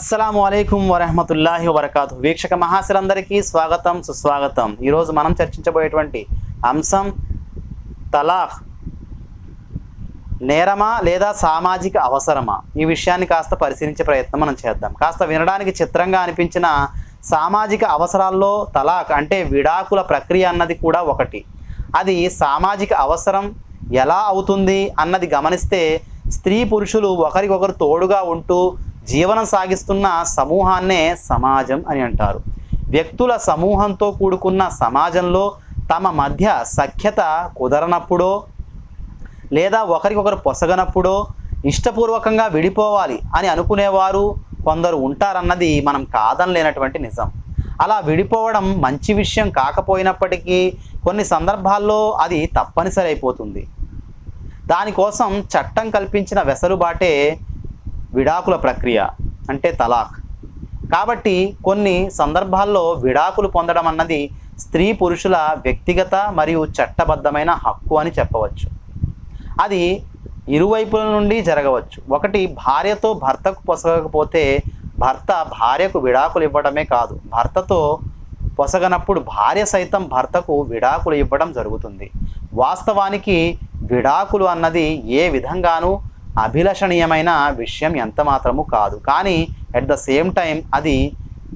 అస్సలం అయికం వరహమతుల్లాహి వరకాతు వీక్షక మహాశులందరికీ స్వాగతం సుస్వాగతం. ఈరోజు మనం చర్చించబోయేటువంటి అంశం తలాఖ్. నేరమా లేదా సామాజిక అవసరమా? ఈ విషయాన్ని కాస్త పరిశీలించే ప్రయత్నం మనం చేద్దాం. కాస్త వినడానికి చిత్రంగా అనిపించిన సామాజిక అవసరాల్లో తలాక్ అంటే విడాకుల ప్రక్రియ అన్నది కూడా ఒకటి. అది సామాజిక అవసరం ఎలా అవుతుంది అన్నది గమనిస్తే స్త్రీ పురుషులు ఒకరికొకరు తోడుగా ఉంటూ జీవనం సాగిస్తున్న సమూహాన్నే సమాజం అని అంటారు. వ్యక్తుల సమూహంతో కూడుకున్న సమాజంలో తమ మధ్య సఖ్యత కుదరనప్పుడో లేదా ఒకరికొకరు పొసగనప్పుడో ఇష్టపూర్వకంగా విడిపోవాలి అని అనుకునేవారు కొందరు ఉంటారన్నది మనం కాదనలేనటువంటి నిజం. అలా విడిపోవడం మంచి విషయం కాకపోయినప్పటికీ కొన్ని సందర్భాల్లో అది తప్పనిసరి అయిపోతుంది దానికోసం చట్టం కల్పించిన వెసలుబాటే విడాకుల ప్రక్రియ అంటే తలాక్. కాబట్టి కొన్ని సందర్భాల్లో విడాకులు పొందడం అన్నది స్త్రీ పురుషుల వ్యక్తిగత మరియు చట్టబద్ధమైన హక్కు అని చెప్పవచ్చు. అది ఇరువైపుల నుండి జరగవచ్చు. ఒకటి భార్యతో భర్తకు పొసగకపోతే భర్త భార్యకు విడాకులు ఇవ్వడమే కాదు భర్తతో పొసగనప్పుడు భార్య సైతం భర్తకు విడాకులు ఇవ్వడం జరుగుతుంది. వాస్తవానికి విడాకులు అన్నది ఏ విధంగానూ అభిలషణీయమైన విషయం ఎంత మాత్రము కాదు. కానీ అట్ ద సేమ్ టైం అది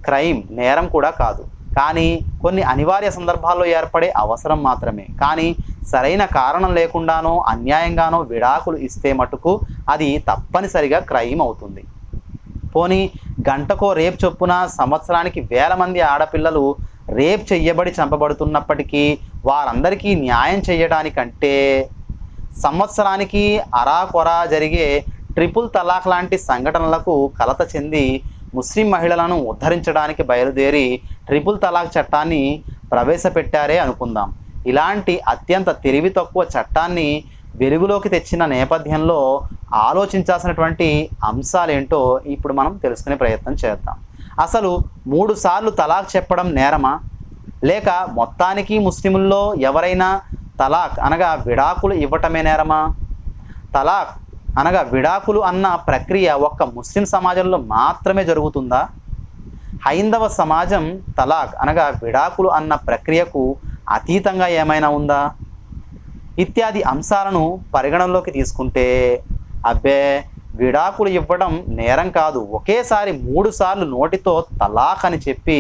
క్రైమ్ నేరం కూడా కాదు. కానీ కొన్ని అనివార్య సందర్భాల్లో ఏర్పడే అవసరం మాత్రమే. కానీ సరైన కారణం లేకుండానో అన్యాయంగానో విడాకులు ఇస్తే మటుకు అది తప్పనిసరిగా క్రైమ్ అవుతుంది. పోనీ గంటకో రేప్ చొప్పున సంవత్సరానికి వేల మంది ఆడపిల్లలు రేప్ చెయ్యబడి చంపబడుతున్నప్పటికీ వారందరికీ న్యాయం చేయడానికంటే సంవత్సరానికి అరాకొరా జరిగే ట్రిపుల్ తలాక్ లాంటి సంఘటనలకు కలత చెంది ముస్లిం మహిళలను ఉద్ధరించడానికి బయలుదేరి ట్రిపుల్ తలాక్ చట్టాన్ని ప్రవేశపెట్టారే అనుకుందాం. ఇలాంటి అత్యంత తెలివి తక్కువ చట్టాన్ని వెలుగులోకి తెచ్చిన నేపథ్యంలో ఆలోచించాల్సినటువంటి అంశాలేంటో ఇప్పుడు మనం తెలుసుకునే ప్రయత్నం చేద్దాం. అసలు మూడు సార్లు తలాక్ చెప్పడం నేరమా? లేక మొత్తానికి ముస్లింల్లో ఎవరైనా తలాక్ అనగా విడాకులు ఇవ్వటమే నేరమా? తలాక్ అనగా విడాకులు అన్న ప్రక్రియ ఒక్క ముస్లిం సమాజంలో మాత్రమే జరుగుతుందా? హైందవ సమాజం తలాక్ అనగా విడాకులు అన్న ప్రక్రియకు అతీతంగా ఏమైనా ఉందా? ఇత్యాది అంశాలను పరిగణనలోకి తీసుకుంటే అబ్బే విడాకులు ఇవ్వడం నేరం కాదు. ఒకేసారి మూడుసార్లు నోటితో తలాక్ అని చెప్పి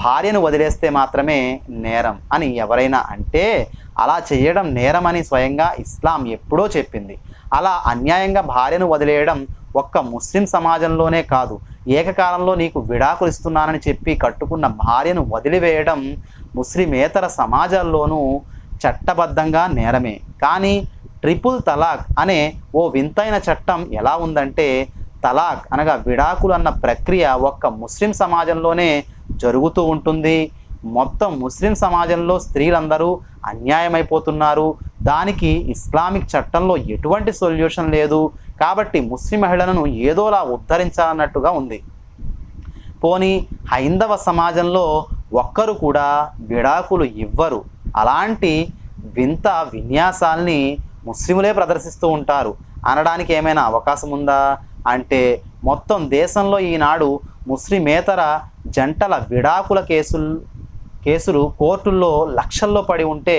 భార్యను వదిలేస్తే మాత్రమే నేరం అని ఎవరైనా అంటే అలా చేయడం నేరమని స్వయంగా ఇస్లాం ఎప్పుడో చెప్పింది. అలా అన్యాయంగా భార్యను వదిలేయడం ఒక్క ముస్లిం సమాజంలోనే కాదు ఏకకాలంలో నీకు విడాకులు ఇస్తున్నానని చెప్పి కట్టుకున్న భార్యను వదిలివేయడం ముస్లిమేతర సమాజాల్లోనూ చట్టబద్ధంగా నేరమే. కానీ ట్రిపుల్ తలాక్ అనే ఓ వింతైన చట్టం ఎలా ఉందంటే తలాక్ అనగా విడాకులు అన్న ప్రక్రియ ఒక్క ముస్లిం సమాజంలోనే జరుగుతూ ఉంటుంది. మొత్తం ముస్లిం సమాజంలో స్త్రీలందరూ అన్యాయమైపోతున్నారు. దానికి ఇస్లామిక్ చట్టంలో ఎటువంటి సొల్యూషన్ లేదు. కాబట్టి ముస్లిం మహిళలను ఏదోలా ఉద్ధరించాలన్నట్టుగా ఉంది. పోనీ హైందవ సమాజంలో ఒక్కరు కూడా విడాకులు ఇవ్వరు. అలాంటి వింత విన్యాసాల్ని ముస్లిములే ప్రదర్శిస్తూ ఉంటారు. అనడానికి ఏమైనా అవకాశం ఉందా? అంటే మొత్తం దేశంలో ఈనాడు ముస్లిమేతర జంటల విడాకుల కేసులు కేసులు కోర్టుల్లో లక్షల్లో పడి ఉంటే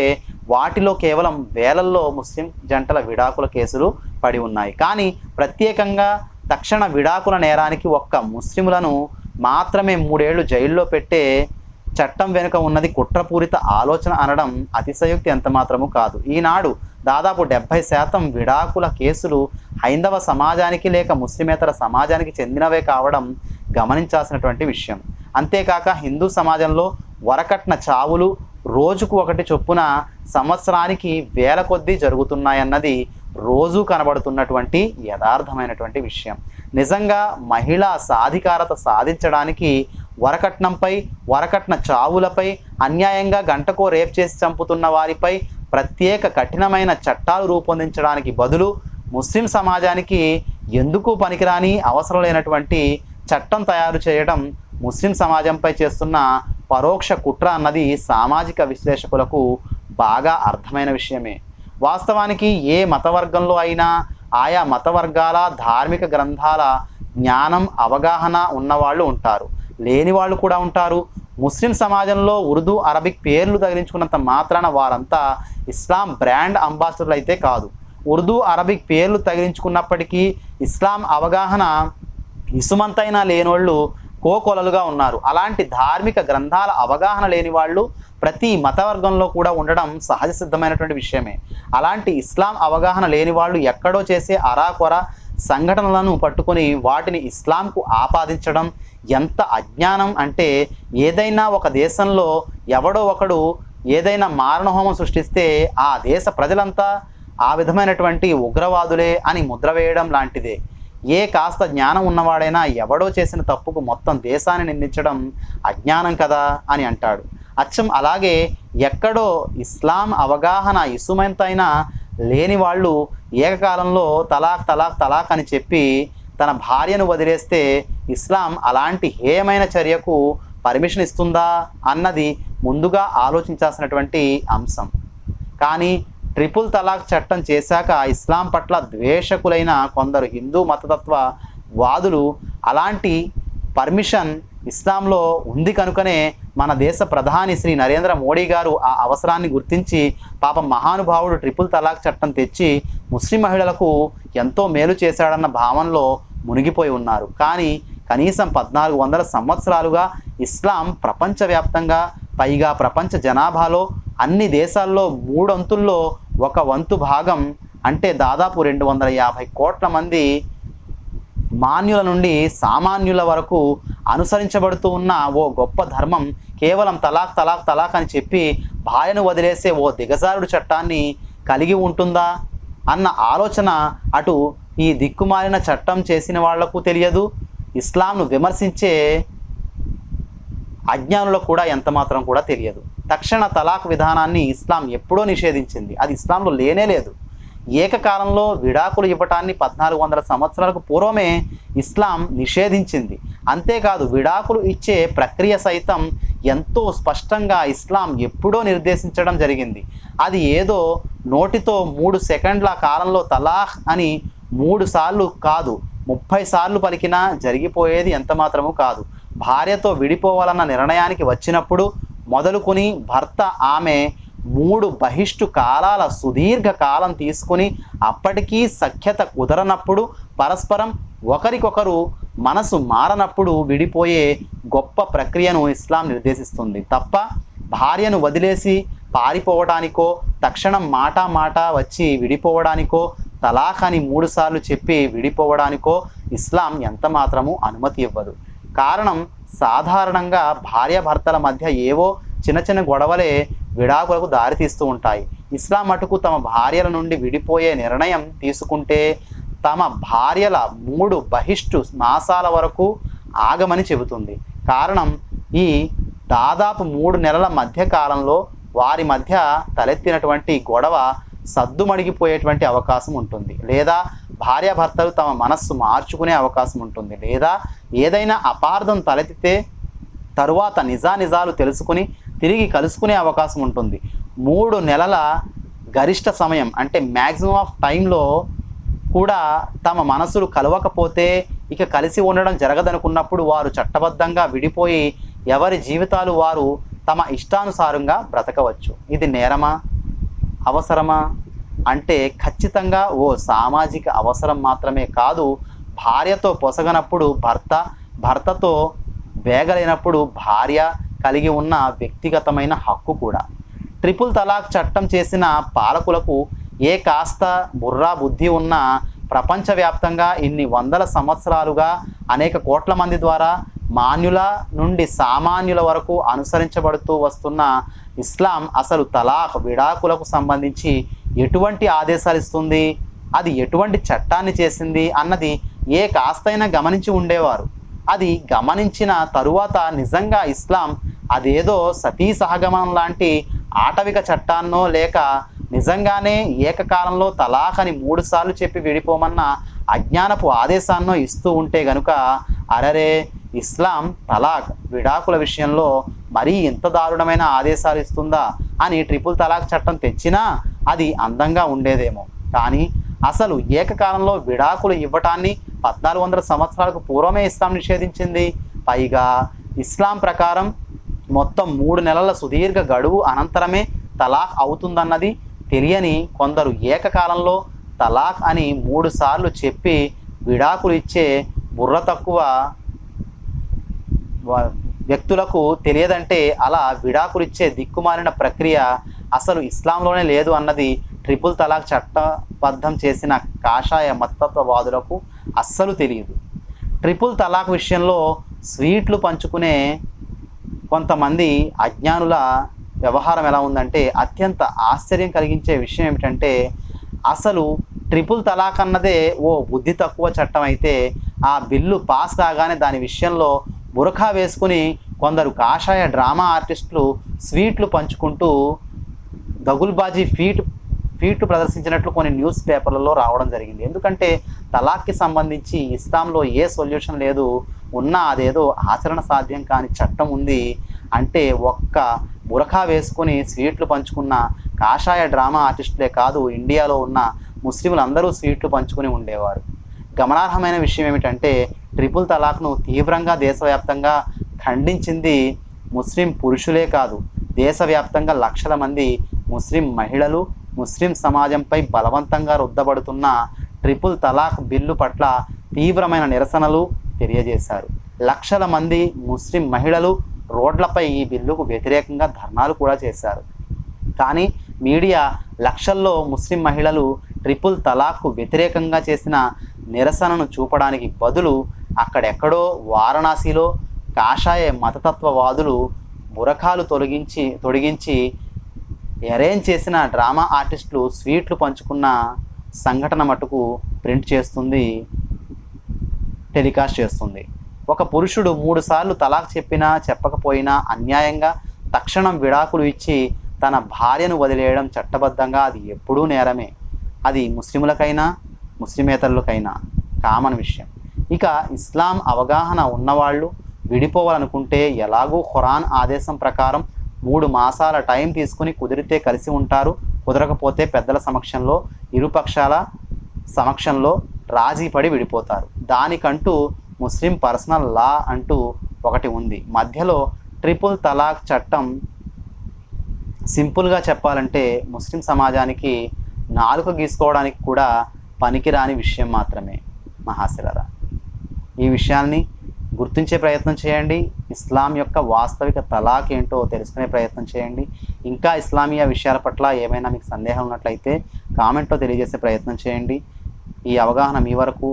వాటిలో కేవలం వేలల్లో ముస్లిం జంటల విడాకుల కేసులు పడి ఉన్నాయి. కానీ ప్రత్యేకంగా తక్షణ విడాకుల నేరానికి ఒక్క ముస్లిములను మాత్రమే మూడేళ్ళు జైల్లో పెట్టే చట్టం వెనుక ఉన్నది కుట్రపూరిత ఆలోచన అనడం అతిశయోక్తి ఎంత మాత్రము కాదు. ఈనాడు దాదాపు డెబ్భై శాతం విడాకుల కేసులు హైందవ సమాజానికి లేక ముస్లిమేతర సమాజానికి చెందినవే కావడం గమనించాల్సినటువంటి విషయం. అంతేకాక హిందూ సమాజంలో వరకట్న చావులు రోజుకు ఒకటి చొప్పున సంవత్సరానికి వేల కొద్దీ జరుగుతున్నాయన్నది రోజు కనబడుతున్నటువంటి యథార్థమైనటువంటి విషయం. నిజంగా మహిళా సాధికారత సాధించడానికి వరకట్నంపై వరకట్న చావులపై అన్యాయంగా గంటకో రేప్ చేసి చంపుతున్న వారిపై ప్రత్యేక కఠినమైన చట్టాలు రూపొందించడానికి బదులు ముస్లిం సమాజానికి ఎందుకు పనికిరాని అవసరం లేనటువంటి చట్టం తయారు చేయడం ముస్లిం సమాజంపై చేస్తున్న పరోక్ష కుట్ర అన్నది సామాజిక విశ్లేషకులకు బాగా అర్థమైన విషయమే. వాస్తవానికి ఏ మతవర్గంలో అయినా ఆయా మత వర్గాల ధార్మిక గ్రంథాల జ్ఞానం అవగాహన ఉన్నవాళ్ళు ఉంటారు. లేని వాళ్ళు కూడా ఉంటారు. ముస్లిం సమాజంలో ఉర్దూ అరబిక్ పేర్లు తగిలించుకున్నంత మాత్రాన వారంతా ఇస్లాం బ్రాండ్ అంబాసిడర్లు అయితే కాదు. ఉర్దూ అరబిక్ పేర్లు తగిలించుకున్నప్పటికీ ఇస్లాం అవగాహన ఇసుమంతైనా లేనోళ్ళు కోకొలలుగా ఉన్నారు. అలాంటి ధార్మిక గ్రంథాల అవగాహన లేని వాళ్ళు ప్రతి మతవర్గంలో కూడా ఉండడం సహజ సిద్ధమైనటువంటి విషయమే. అలాంటి ఇస్లాం అవగాహన లేని వాళ్ళు ఎక్కడో చేసే అరాకొర సంఘటనలను పట్టుకొని వాటిని ఇస్లాంకు ఆపాదించడం ఎంత అజ్ఞానం అంటే ఏదైనా ఒక దేశంలో ఎవడో ఒకడు ఏదైనా మారణహోమం సృష్టిస్తే ఆ దేశ ప్రజలంతా ఆ విధమైనటువంటి ఉగ్రవాదులే అని ముద్ర వేయడం లాంటిదే. ఏ కాస్త జ్ఞానం ఉన్నవాడైనా ఎవడో చేసిన తప్పుకు మొత్తం దేశాన్ని నిందించడం అజ్ఞానం కదా అని అంటాడు. అచ్చం అలాగే ఎక్కడో ఇస్లాం అవగాహన ఇసుమంతైనా లేని వాళ్ళు ఏకకాలంలో తలాక్ తలాక్ తలాక్ అని చెప్పి తన భార్యను వదిలేస్తే ఇస్లాం అలాంటి హేయమైన చర్యకు పర్మిషన్ ఇస్తుందా అన్నది ముందుగా ఆలోచించాల్సినటువంటి అంశం. కానీ ట్రిపుల్ తలాక్ చట్టం చేశాక ఇస్లాం పట్ల ద్వేషకులైన కొందరు హిందూ మతతత్వ వాదులు అలాంటి పర్మిషన్ ఇస్లాంలో ఉంది కనుకనే మన దేశ ప్రధాని శ్రీ నరేంద్ర మోడీ గారు ఆ అవసరాన్ని గుర్తించి పాప మహానుభావుడు ట్రిపుల్ తలాక్ చట్టం తెచ్చి ముస్లిం మహిళలకు ఎంతో మేలు చేశాడన్న భావనలో మునిగిపోయి ఉన్నారు. కానీ కనీసం పద్నాలుగు వందల సంవత్సరాలుగా ఇస్లాం ప్రపంచవ్యాప్తంగా పైగా ప్రపంచ జనాభాలో అన్ని దేశాల్లో మూడొంతుల్లో ఒక వంతు భాగం అంటే దాదాపు రెండు వందల యాభై కోట్ల మంది మాన్యుల నుండి సామాన్యుల వరకు అనుసరించబడుతూ ఉన్న ఓ గొప్ప ధర్మం కేవలం తలాక్ తలాక్ తలాక్ అని చెప్పి భార్యను వదిలేసే ఓ దిగజారుడు చట్టాన్ని కలిగి ఉంటుందా అన్న ఆలోచన అటు ఈ దిక్కుమాలిన చట్టం చేసిన వాళ్ళకు తెలియదు. ఇస్లాంను విమర్శించే అజ్ఞానులకు కూడా ఎంతమాత్రం కూడా తెలియదు. తక్షణ తలాక్ విధానాన్ని ఇస్లాం ఎప్పుడో నిషేధించింది. అది ఇస్లాంలో లేనే లేదు. ఏకకాలంలో విడాకులు ఇవ్వటాన్ని పద్నాలుగు వందల సంవత్సరాలకు పూర్వమే ఇస్లాం నిషేధించింది. అంతేకాదు విడాకులు ఇచ్చే ప్రక్రియ సైతం ఎంతో స్పష్టంగా ఇస్లాం ఎప్పుడో నిర్దేశించడం జరిగింది. అది ఏదో నోటితో మూడు సెకండ్ల కాలంలో తలాహ్ అని మూడు సార్లు కాదు ముప్పై సార్లు పలికినా జరిగిపోయేది ఎంత మాత్రము కాదు. భార్యతో విడిపోవాలన్న నిర్ణయానికి వచ్చినప్పుడు మొదలుకొని భర్త ఆమె మూడు బహిష్టు కాలాల సుదీర్ఘ కాలం తీసుకుని అప్పటికీ సఖ్యత కుదరనప్పుడు పరస్పరం ఒకరికొకరు మనసు మారనప్పుడు విడిపోయే గొప్ప ప్రక్రియను ఇస్లాం నిర్దేశిస్తుంది. తప్ప భార్యను వదిలేసి పారిపోవడానికో తక్షణం మాట మాట వచ్చి విడిపోవడానికో తలాఖ్ అని మూడుసార్లు చెప్పి విడిపోవడానికో ఇస్లాం ఎంత మాత్రము అనుమతి ఇవ్వదు. కారణం సాధారణంగా భార్యాభర్తల మధ్య ఏవో చిన్న చిన్న గొడవలే విడాకులకు దారితీస్తూ ఉంటాయి. ఇస్లాం మటుకు తమ భార్యల నుండి విడిపోయే నిర్ణయం తీసుకుంటే తమ భార్యల మూడు బహిష్టు మాసాల వరకు ఆగమని చెబుతుంది. కారణం ఈ దాదాపు మూడు నెలల మధ్య కాలంలో వారి మధ్య తలెత్తినటువంటి గొడవ సద్దుమణిగిపోయేటువంటి అవకాశం ఉంటుంది. లేదా భార్యాభర్తలు తమ మనస్సు మార్చుకునే అవకాశం ఉంటుంది. లేదా ఏదైనా అపార్థం తలెత్తితే తరువాత నిజానిజాలు తెలుసుకుని తిరిగి కలుసుకునే అవకాశం ఉంటుంది. మూడు నెలల గరిష్ట సమయం అంటే మ్యాక్సిమం ఆఫ్ టైంలో కూడా తమ మనసులు కలవకపోతే ఇక కలిసి ఉండడం జరగదనుకున్నప్పుడు వారు చట్టబద్ధంగా విడిపోయి ఎవరి జీవితాలు వారు తమ ఇష్టానుసారంగా బ్రతకవచ్చు. ఇది నేరమా? అవసరమా? అంటే ఖచ్చితంగా ఓ సామాజిక అవసరం మాత్రమే కాదు భార్యతో పొసగనప్పుడు భర్త భర్తతో వేగలేనప్పుడు భార్య కలిగి ఉన్న వ్యక్తిగతమైన హక్కు కూడా. ట్రిపుల్ తలాక్ చట్టం చేసిన పాలకులకు ఏ కాస్త బుర్రా బుద్ధి ఉన్న ప్రపంచవ్యాప్తంగా ఇన్ని వందల సంవత్సరాలుగా అనేక కోట్ల మంది ద్వారా మాన్యుల నుండి సామాన్యుల వరకు అనుసరించబడుతూ వస్తున్న ఇస్లాం అసలు తలాక్ విడాకులకు సంబంధించి ఎటువంటి ఆదేశాలు ఇస్తుంది? అది ఎటువంటి చట్టాన్ని చేసింది? అన్నది ఏ కాస్తైనా గమనించి ఉండేవారు. అది గమనించిన తరువాత నిజంగా ఇస్లాం అదేదో సతీ సహగమనం లాంటి ఆటవిక చట్టాన్నో లేక నిజంగానే ఏకకాలంలో తలాఖ్ అని మూడుసార్లు చెప్పి విడిపోమన్న అజ్ఞానపు ఆదేశాన్నో ఇస్తూ ఉంటే గనుక అరరే ఇస్లాం తలాక్ విడాకుల విషయంలో మరీ ఇంత దారుణమైన ఆదేశాలు ఇస్తుందా? అని ట్రిపుల్ తలాక్ చట్టం తెచ్చినా అది అందంగా ఉండేదేమో. కానీ అసలు ఏకకాలంలో విడాకులు ఇవ్వటాన్ని పద్నాలుగు వందల సంవత్సరాలకు పూర్వమే ఇస్లాం నిషేధించింది. పైగా ఇస్లాం ప్రకారం మొత్తం మూడు నెలల సుదీర్ఘ గడువు అనంతరమే తలాక్ అవుతుందన్నది తెలియని కొందరు ఏకకాలంలో తలాక్ అని మూడు సార్లు చెప్పి విడాకులు ఇచ్చే బుర్ర తక్కువ వ్యక్తులకు తెలియదంటే అలా విడాకులిచ్చే దిక్కుమాలిన ప్రక్రియ అసలు ఇస్లాంలోనే లేదు అన్నది ట్రిపుల్ తలాక్ చట్టబద్ధం చేసిన కాషాయ మతత్వవాదులకు అస్సలు తెలియదు. ట్రిపుల్ తలాక్ విషయంలో స్వీట్లు పంచుకునే కొంతమంది అజ్ఞానుల వ్యవహారం ఎలా ఉందంటే అత్యంత ఆశ్చర్యం కలిగించే విషయం ఏమిటంటే అసలు ట్రిపుల్ తలాక్ అన్నదే ఓ బుద్ధి తక్కువ చట్టం అయితే ఆ బిల్లు పాస్ కాగానే దాని విషయంలో బురఖా వేసుకుని కొందరు కాషాయ డ్రామా ఆర్టిస్టులు స్వీట్లు పంచుకుంటూ దగుల్బాజీ ఫీట్ ఫీట్ ప్రదర్శించినట్లు కొన్ని న్యూస్ పేపర్లలో రావడం జరిగింది. ఎందుకంటే తలాక్కి సంబంధించి ఇస్లాంలో ఏ సొల్యూషన్ లేదు ఉన్నా అదేదో ఆచరణ సాధ్యం కాని చట్టం ఉంది అంటే ఒక్క బురఖా వేసుకుని స్వీట్లు పంచుకున్న కాషాయ డ్రామా ఆర్టిస్టులే కాదు ఇండియాలో ఉన్న ముస్లింలు అందరూ స్వీట్లు పంచుకుని ఉండేవారు. గమనార్హమైన విషయం ఏమిటంటే ట్రిపుల్ తలాక్ను తీవ్రంగా దేశవ్యాప్తంగా ఖండించింది ముస్లిం పురుషులే కాదు. దేశవ్యాప్తంగా లక్షల మంది ముస్లిం మహిళలు ముస్లిం సమాజంపై బలవంతంగా రుద్దబడుతున్న ట్రిపుల్ తలాక్ బిల్లు పట్ల తీవ్రమైన నిరసనలు తెలియజేశారు. లక్షల మంది ముస్లిం మహిళలు రోడ్లపై ఈ బిల్లుకు వ్యతిరేకంగా ధర్నాలు కూడా చేశారు. కానీ మీడియా లక్షల్లో ముస్లిం మహిళలు ట్రిపుల్ తలాక్కు వ్యతిరేకంగా చేసిన నిరసనను చూపడానికి బదులు అక్కడెక్కడో వారణాసిలో కాషాయ మతతత్వవాదులు బురఖాలు తొలగించి తొడిగించి అరేంజ్ చేసిన డ్రామా ఆర్టిస్టులు స్వీట్లు పంచుకున్న సంఘటన మటుకు ప్రింట్ చేస్తుంది టెలికాస్ట్ చేస్తుంది. ఒక పురుషుడు మూడుసార్లు తలాక్ చెప్పినా చెప్పకపోయినా అన్యాయంగా తక్షణం విడాకులు ఇచ్చి తన భార్యను వదిలేయడం చట్టబద్ధంగా అది ఎప్పుడూ నేరమే. అది ముస్లిములకైనా ముస్లిమేతరులకైనా కామన్ విషయం. ఇక ఇస్లాం అవగాహన ఉన్నవాళ్ళు విడిపోవాలనుకుంటే ఎలాగూ ఖురాన్ ఆదేశం ప్రకారం మూడు మాసాల టైం తీసుకుని కుదిరితే కలిసి ఉంటారు. కుదరకపోతే పెద్దల సమక్షంలో ఇరుపక్షాల సమక్షంలో రాజీపడి విడిపోతారు. దానికంటూ ముస్లిం పర్సనల్ లా అంటూ ఒకటి ఉంది. మధ్యలో ట్రిపుల్ తలాక్ చట్టం సింపుల్గా చెప్పాలంటే ముస్లిం సమాజానికి నాలుక గీసుకోవడానికి కూడా పనికిరాని విషయం మాత్రమే. మహాశిలరా. ఈ విషయాల్ని గుర్తించే ప్రయత్నం చేయండి. ఇస్లాం యొక్క వాస్తవిక తలాక్ ఏంటో తెలుసుకునే ప్రయత్నం చేయండి. ఇంకా ఇస్లామీయ విషయాల పట్ల ఏమైనా మీకు సందేహం ఉన్నట్లయితే కామెంట్లో తెలియజేసే ప్రయత్నం చేయండి. ఈ అవగాహన మీ వరకు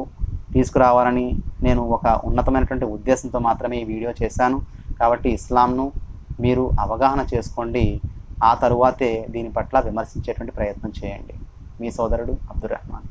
తీసుకురావాలని నేను ఒక ఉన్నతమైనటువంటి ఉద్దేశంతో మాత్రమే ఈ వీడియో చేశాను. కాబట్టి ఇస్లాంను మీరు అవగాహన చేసుకోండి. ఆ తరువాతే దీని పట్ల విమర్శించేటువంటి ప్రయత్నం చేయండి. మీ సోదరుడు అబ్దుల్ రెహమాన్